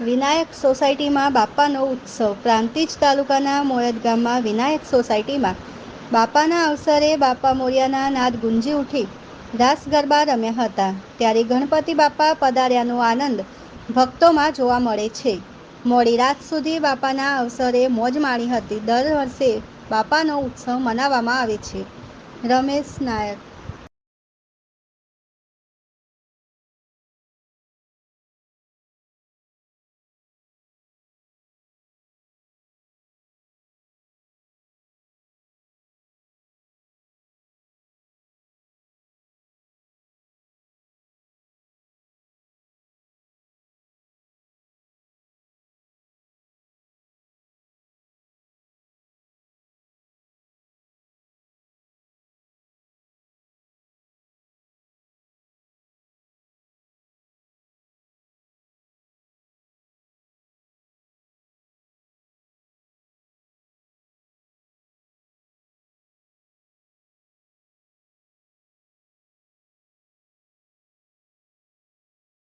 વિનાયક સોસાયટીમાં બાપાનો ઉત્સવ. પ્રાંતિજ તાલુકાના મોયદ ગામમાં વિનાયક સોસાયટીમાં બાપાના અવસરે બાપા મોર્યાના નાદ ગુંજી ઉઠી રાસ ગરબા રમ્યા હતા. ત્યારે ગણપતિ બાપા પધાર્યાનો આનંદ ભક્તોમાં જોવા મળે છે. મોડી રાત સુધી બાપાના અવસરે મોજ માણી હતી. દર વર્ષે બાપાનો ઉત્સવ મનાવવામાં આવે છે. રમેશ નાયક